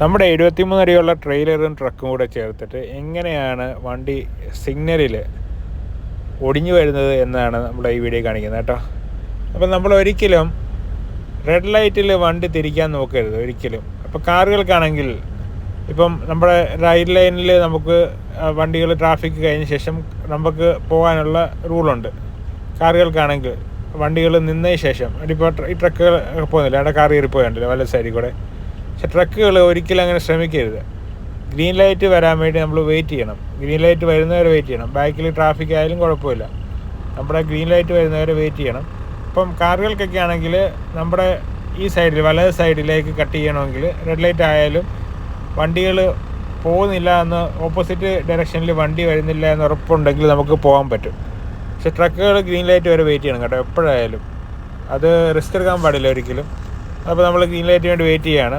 നമ്മുടെ എഴുപത്തിമൂന്ന് അടിയുള്ള ട്രെയിലറും ട്രക്കും കൂടെ ചേർത്തിട്ട് എങ്ങനെയാണ് വണ്ടി സിഗ്നലിൽ ഒടിഞ്ഞു വരുന്നത് എന്നാണ് നമ്മുടെ ഈ വീഡിയോ കാണിക്കുന്നത് കേട്ടോ. അപ്പം നമ്മൾ ഒരിക്കലും റെഡ് ലൈറ്റിൽ വണ്ടി തിരിക്കാൻ നോക്കരുത് ഒരിക്കലും. അപ്പോൾ കാറുകൾക്കാണെങ്കിൽ ഇപ്പം നമ്മുടെ റൈറ്റ് ലൈനിൽ നമുക്ക് വണ്ടികൾ ട്രാഫിക് കഴിഞ്ഞ ശേഷം നമുക്ക് പോകാനുള്ള റൂളുണ്ട് കാറുകൾക്കാണെങ്കിൽ വണ്ടികൾ നിന്നതിന് ശേഷം ഇപ്പോൾ ഈ ട്രക്കുകൾ പോകുന്നില്ല അവിടെ കാർ കയറി പോയുണ്ടല്ലോ വല്ല സൈഡിൽ കൂടെ. പക്ഷെ ട്രക്കുകൾ ഒരിക്കലും അങ്ങനെ ശ്രമിക്കരുത്. ഗ്രീൻ ലൈറ്റ് വരാൻ വേണ്ടി നമ്മൾ വെയിറ്റ് ചെയ്യണം. ഗ്രീൻ ലൈറ്റ് വരുന്നവരെ വെയിറ്റ് ചെയ്യണം. ബാക്കിൽ ട്രാഫിക് ആയാലും കുഴപ്പമില്ല. നമ്മുടെ ഗ്രീൻ ലൈറ്റ് വരുന്നവരെ വെയിറ്റ് ചെയ്യണം. ഇപ്പം കാറുകൾക്കൊക്കെ ആണെങ്കിൽ നമ്മുടെ ഈ സൈഡിൽ വലത് സൈഡിലേക്ക് കട്ട് ചെയ്യണമെങ്കിൽ റെഡ് ലൈറ്റ് ആയാലും വണ്ടികൾ പോകുന്നില്ല എന്ന് ഓപ്പോസിറ്റ് ഡയറക്ഷനിൽ വണ്ടി വരുന്നില്ല എന്ന് ഉറപ്പുണ്ടെങ്കിൽ നമുക്ക് പോകാൻ പറ്റും. പക്ഷെ ട്രക്കുകൾ ഗ്രീൻ ലൈറ്റ് വരെ വെയിറ്റ് ചെയ്യണം കേട്ടോ എപ്പോഴായാലും. അത് റിസ്ക് എടുക്കാൻ പാടില്ല ഒരിക്കലും. അപ്പോൾ നമ്മൾ ഗ്രീൻ ലൈറ്റിന് വേണ്ടി വെയിറ്റ് ചെയ്യാണ്